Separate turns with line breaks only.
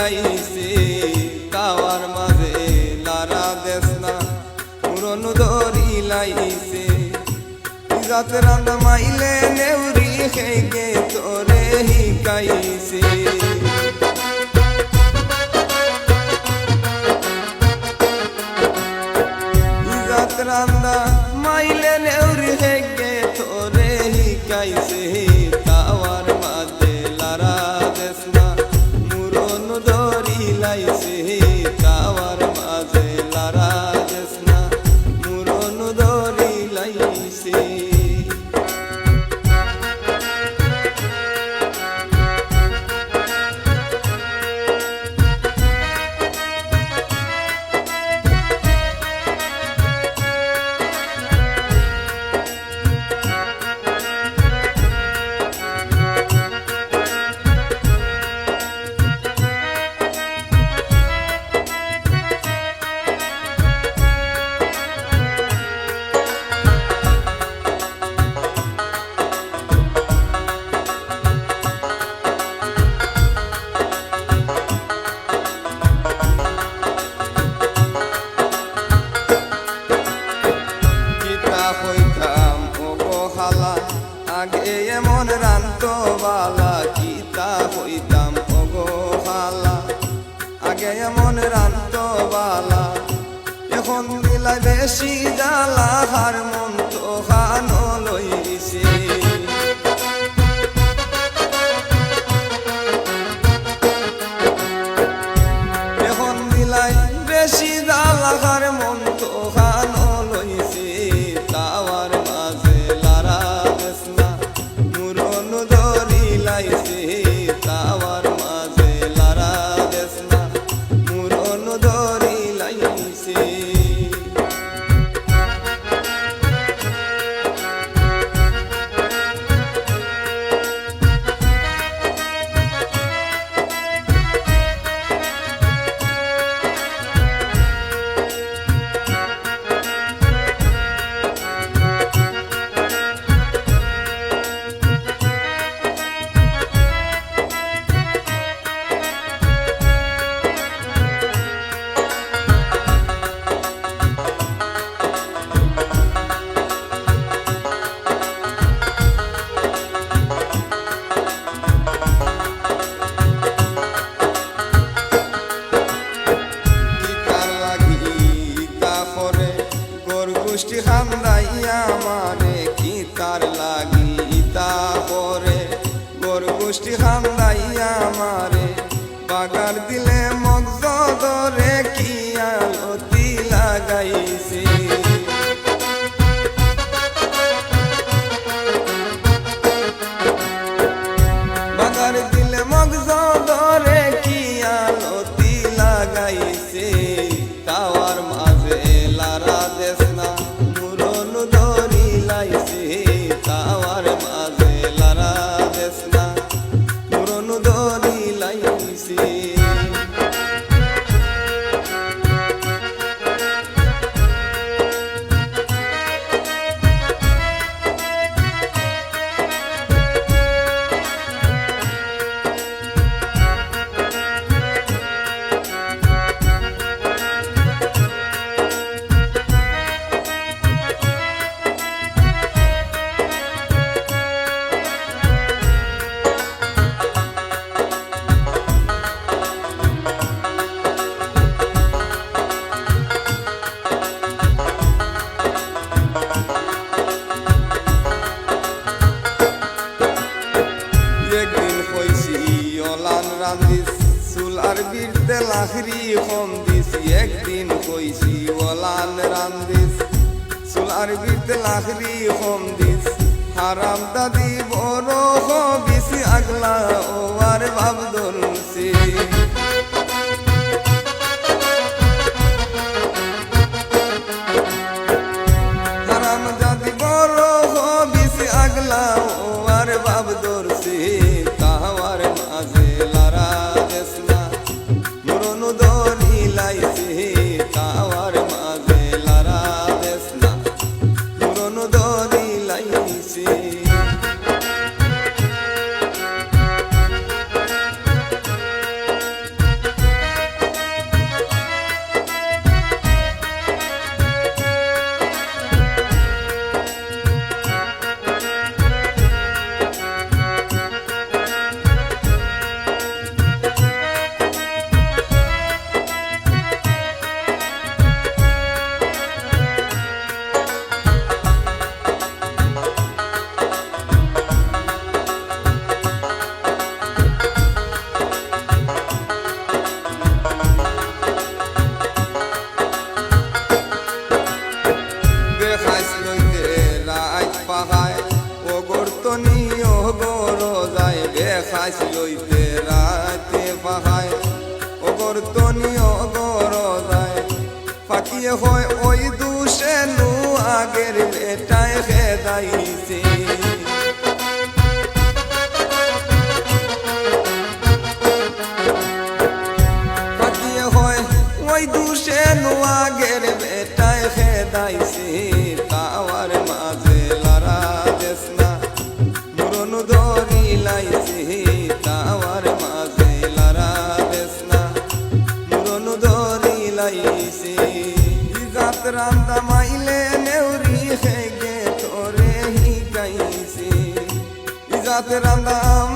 দরি কাওয়ার মাঝে লারা দেশ না। পুরন দরি লাইছে রাত রান্না মাইলে নেউরি খেগে তোরে হিকাইছে লাইছে হইতাম অবহালা আগে এমন রান্ত বালা, কিতা হইতাম অবহালা আগে এমন রান্ত বালা, এখন দিলাই বেশি জালা হার গোষ্ঠী খান্দাইয়া মানে কি তার লাগি তা পরে গোর গোষ্ঠী খান্দাইয়া মারে বাগার দিলে মগজ ধরে কি আলতি লাগাইছে কম দিস একদিন কইছি অলান রান্দিস সোলার বিত লাখরি কম দিস। হারাম দাদি বড় হবিস, আগলা ও আর মাহায় অগর তনি অগর যায় ফাঁকিয়ে হয় ওই দুষে নু আগের বেটায় খেদাইছে રાધા